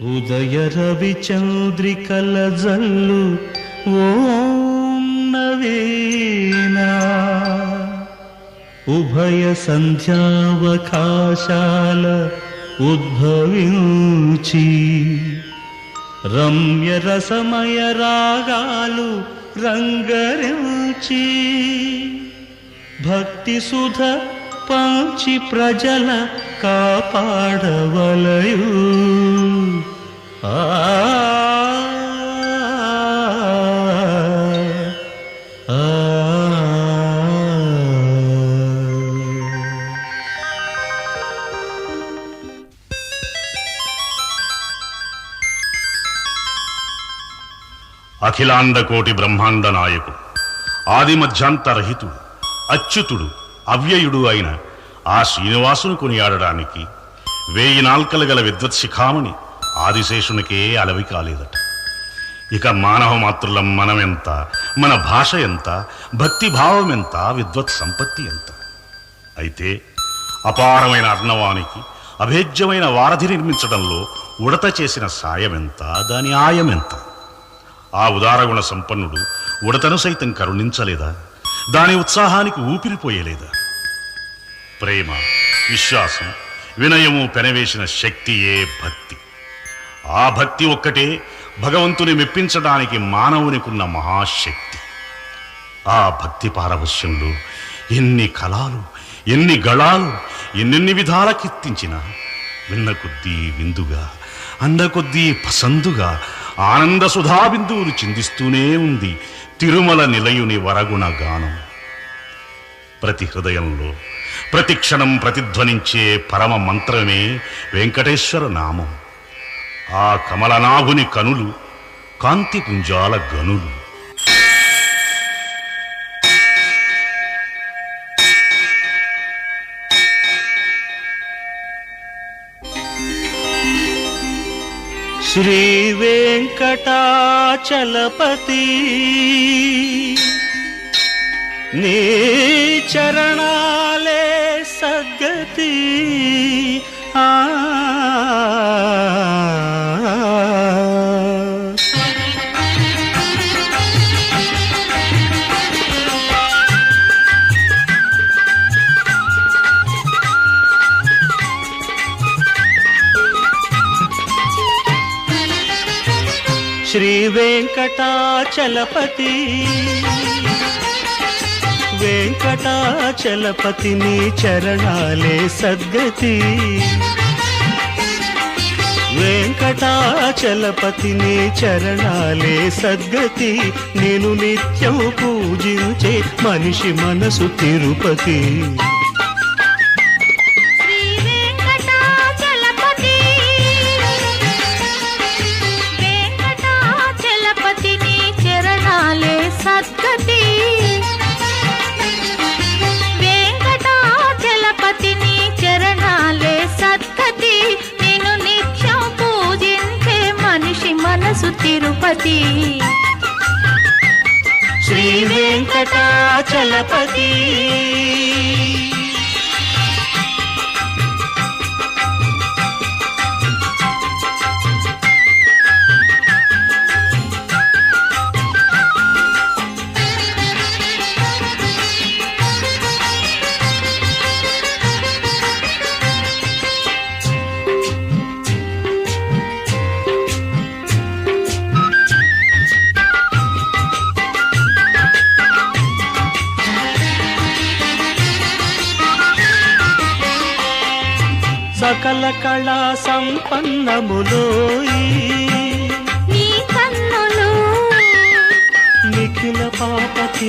ఉదయ రవి చంద్రికల జల్లు ఓం నవీనా ఉభయ సంధ్యావకాశాల ఉద్భవించి రమ్య రసమయ రాగాలు రంగరించి భక్తి సుధ పంచి ప్రజల కాపాడవలయూ. అఖిలాండకోటి బ్రహ్మాండ నాయకుడు ఆది మధ్యాంతరహితుడు అచ్యుతుడు అవ్యయుడు అయిన ఆ శ్రీనివాసును కొనియాడడానికి వేయి నాల్కలు గల విద్వత్ శిఖామణి ఆదిశేషునికే అలవి కాలేదట. ఇక మానవ మాతృలం మనమెంత? మన భాష ఎంత? భక్తి భావం ఎంత? విద్వత్ సంపత్తి ఎంత? అయితే అపారమైన అర్ణవానికి అభేద్యమైన వారధి నిర్మించడంలో ఉడత చేసిన సాయమెంత? దాని ఆయమెంత? ఆ ఉదారగుణ సంపన్నుడు ఉడతను సైతం కరుణించలేదా? దాని ఉత్సాహానికి ఊపిరిపోయలేదా? ప్రేమ విశ్వాసం వినయము పెనవేసిన శక్తియే భక్తి. ఆ భక్తి ఒక్కటే భగవంతుని మెప్పించడానికి మానవునికున్న మహాశక్తి. ఆ భక్తి పారవశ్యంలో ఎన్ని కళాలు ఎన్ని గళాలు ఎన్నెన్ని విధాల కీర్తించిన విన్న కొద్దీ విందుగా అంద కొద్దీ పసందుగా ఆనంద సుధా బిందువులు చిందిస్తూనే ఉంది తిరుమల నిలయుని వరగుణ గానం. ప్రతి హృదయంలో ప్రతి క్షణం ప్రతిధ్వనించే పరమ మంత్రమే వెంకటేశ్వర నామం. ఆ కమలనాభుని కనులు కాంతి పుంజాల గనులు. శ్రీ వెంకటాచలపతి నీ చరణాలే సద్గతి. శ్రీ వెంకటాచలపతి. వెంకటాచలపతి నీ చరణాలే సద్గతి. వెంకటాచలపతి నీ చరణాలే సద్గతి. నేను నిత్యం పూజించే మనిషి మనసు తిరుపతి. తిరుపతి శ్రీ వెంకటాచలపతి. కళా సంపన్నములోయి నిఖిల పాపతి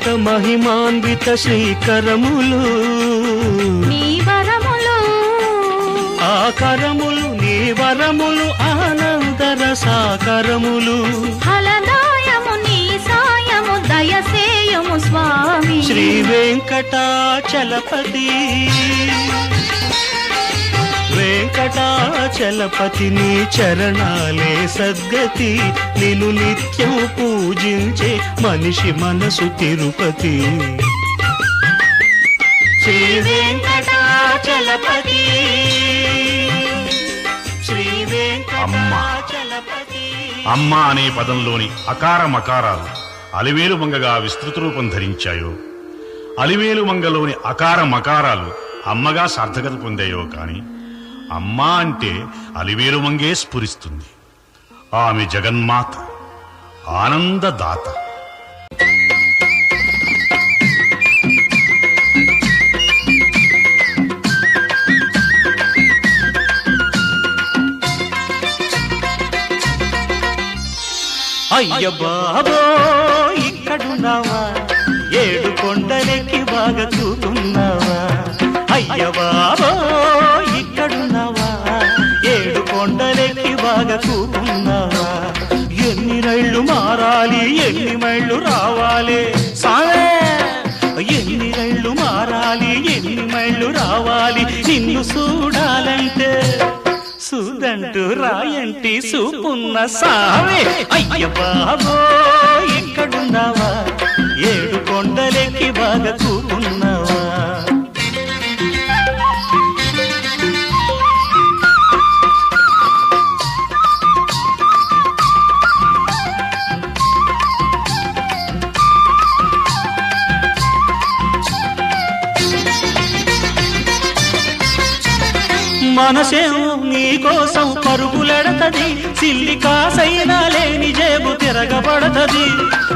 అతులిత మహిమాన్విత శ్రీకరములు నీ వరములు. ఆ కరములు నీ వరములు ఆనందర సాకరములు ఫలదాయము నీ సాయము దయసేయము స్వామి. శ్రీ వెంకటాచలపతి. వెంకటాచలపతి నీ చరణాలే సద్గతి. నిన్ను నిత్యం పూజించే మనిషి మనసు తిరుపతి. శ్రీ వెంకటాచలపతి. శ్రీ వెంకటాచలపతి. అమ్మ అనే పదంలోని అకార మకారాలు అలివేలు మంగగా విస్తృత రూపం ధరించాయో. అలివేలు మంగలోని అకార మకారాలు అమ్మగా సార్థకత పొందాయో కానీ అమ్మ అంటే అలివేలు మంగే స్ఫురిస్తుంది. ఆమె జగన్మాత ఆనందదాత. అయ్య బాబో ఇక్కడున్నావా? ఏడు కొండలెక్కి బాగా చూస్తున్నావా అయ్య బాబో బాగా కూకున్నావా ఎన్ని రైళ్ళు మారాలి ఎన్ని మైళ్ళు రావాలి? సామే ఎన్ని రైళ్ళు మారాలి ఎన్ని మైళ్ళు రావాలి? నిన్ను చూడాలంటే చూదంటూ రాయంటి చూపున్న సామే అయ్య బాబో ఎక్కడున్నావా? ఏడు కొండలెక్కి బాగా కూకున్నావా మనసేమో నీకోసం పరుగులెడతది. సిల్లి కాసైనా లేని జేబు తిరగబడతది.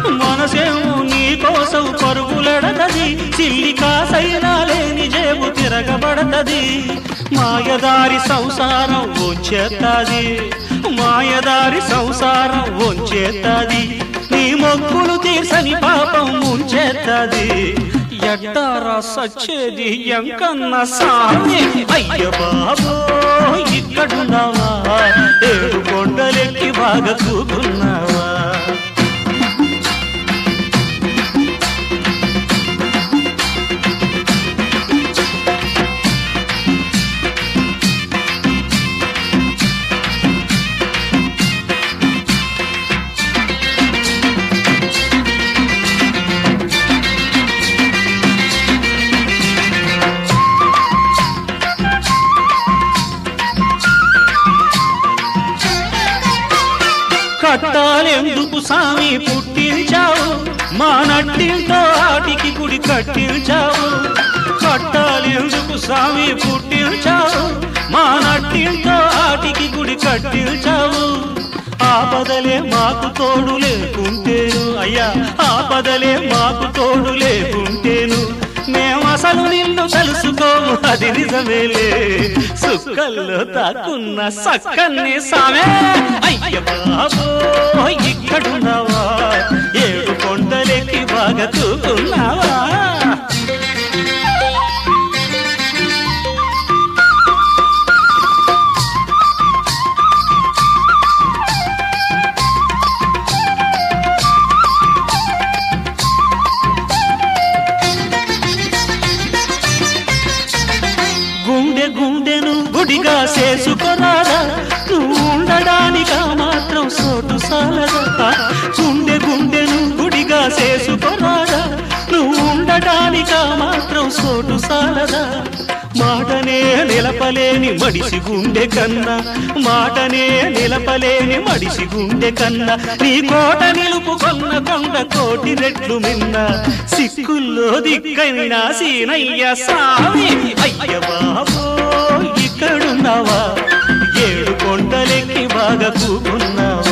మనసేమో నీకోసం పరుగులెడతది. సిల్లి కాసైనా లేని జేబు తిరగబడతది. మాయదారి సంసారం వంచేత్తది మాయదారి సంసారం వంచేత్తది నీ మొక్కులు తీర్చని పాపం ముంచేత్తది. ఎట్టారా సచ్చేది ఎంకన్న సామి. అయ్య బాబో ఇక్కడున్నావా? ఏడు కొండలెక్కి బాగా కూకున్నావా? కట్టించావు. కట్టాలెందుకు సామి పుట్టించావు. మా నట్టింతో ఆటికి గుడి కట్టించావు. ఆపదలే మాకు తోడు లేకుంటేను. అయ్యా ఆపదలే మాకు తోడు లేకుంటేను. మేము అసలు నిన్ను తెలుసుకోము అది నిజమేలే. సుక్కల్లో తాకున్న సక్కన్ని సామే. అయ్య బాబో ఇక్కడున్నావా? ఏడు కొండలెక్కి బాగా తూకున్నావా? మాటనే నిలపలేని మడిసి గుండె కన్నా మాటనే నిలపలేని మడిసి గుండె కన్నా నీ కోట నిలుపుకొన్న కొండ కోటి రెట్లు మిన్న సిక్కుల్లో దిక్కైనా సీనయ్య సామి అయ్య బాబో ఇక్కడున్నావా? ఏడు కొండలెక్కి బాగా కూకున్నావా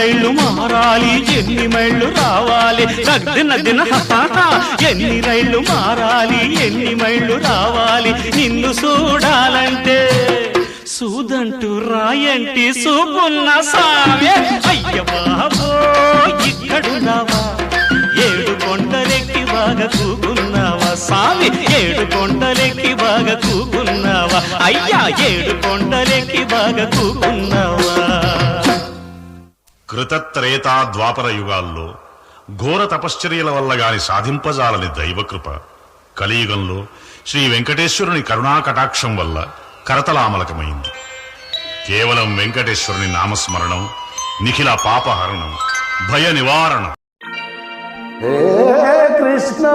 రైళ్ళు రైళ్ళు మారాలి ఎన్ని మైళ్ళు రావాలి? నగ్దిన దిన ఎన్ని రైళ్ళు మారాలి ఎన్ని మైళ్ళు రావాలి? నిన్ను చూడాలంటే సూదంటూ రాయంటి సూపున్న సామే అయ్య బాబో ఇక్కడున్నావా? ఏడు కొండలెక్కి బాగా కూకున్నావా సామి ఏడు కొండలెక్కి బాగా కూకున్నావా? అయ్యా ఏడు కొండలెక్కి బాగా కూకున్నావా? కృతత్రేతా ద్వాపర యుగాల్లో ఘోర తపశ్చర్యల వల్ల గాని సాధింపజాలని దైవకృప. కలియుగంలో శ్రీ వెంకటేశ్వరుని కరుణా కటాక్షం వల్ల కరతలామలకమైంది. కేవలం వెంకటేశ్వరుని నామస్మరణం నిఖిల పాపహరణం భయ నివారణం. కృష్ణ!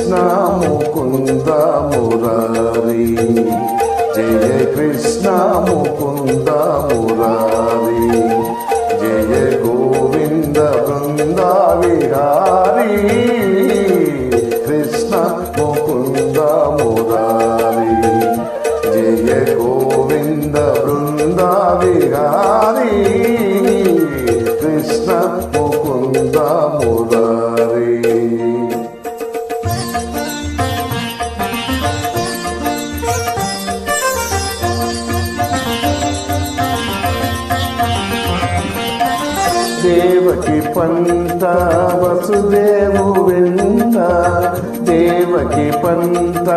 కృష్ణ ముకుంద మురారి జయ కృష్ణ ముకుంద మురారి దేవకి పంత వసుదేవు వెంట దేవకి పంత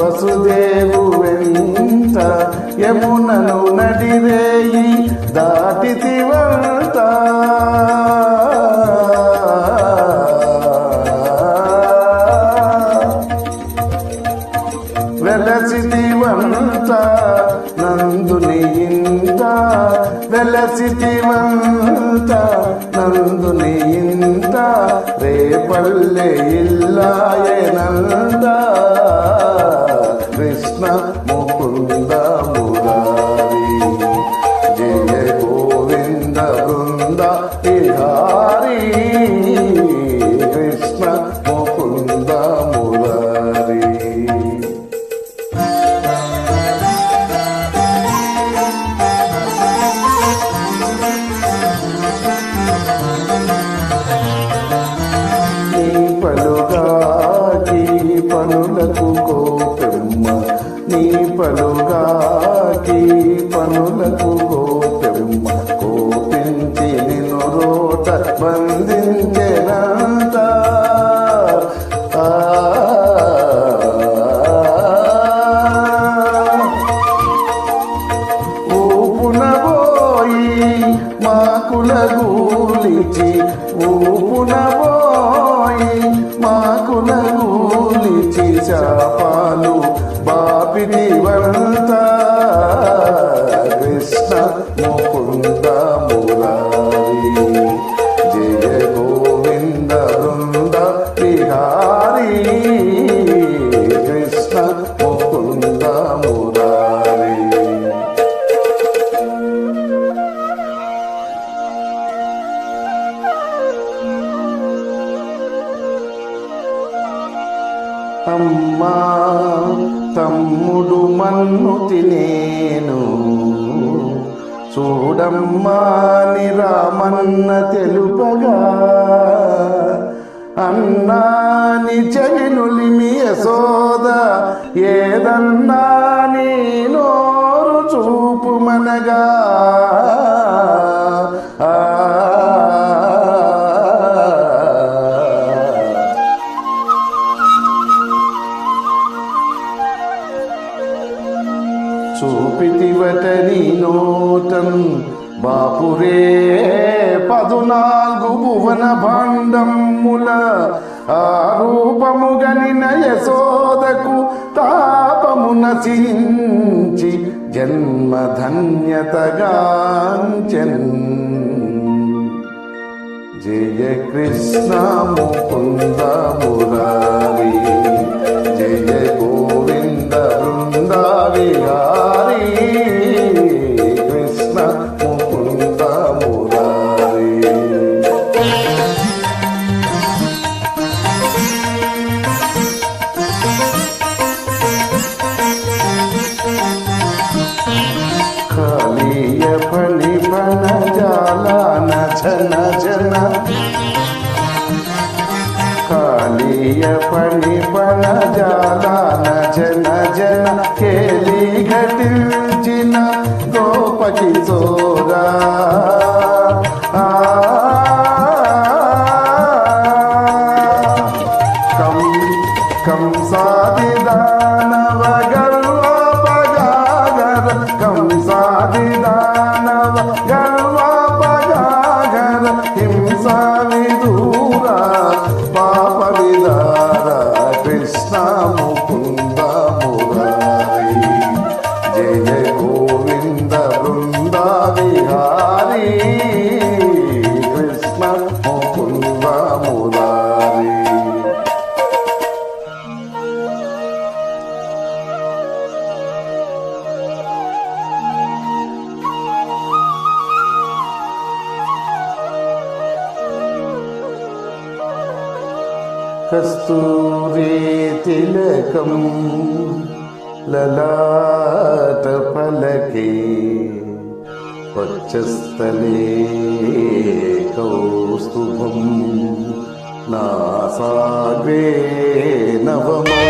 వసుదేవు వెంట యమునను నడిరేయి దాటితి వంట వెలసిటివంత నందుని ఇంత వెలసిటివంత నందుని ఇంత రేపల్లె ఇల్లాయనంద కృష్ణ ముకుంద శాపాలు బాపిని వంత కృష్ణ ముకుంద తమ్ముడు మన్ను తినేను చూడమ్మాని రామన్న తెలుపగా అన్నాని చెవినులిమి యశోద ఏదన్నా నీ నోరు చూపుమనగా. చూపితివటని నోటన్ బాపురే పదునాలుగు భువన భాండముల ఆ రూపము గనిన యశోదకు తాపము నచించి జన్మధన్యతగాంచన్. జయ కృష్ణ ముకుంద మురారి. కస్తూరి తిలకం లలాట ఫలకే వక్షస్థలే కౌస్తుభం నాసాగ్రే నవమౌ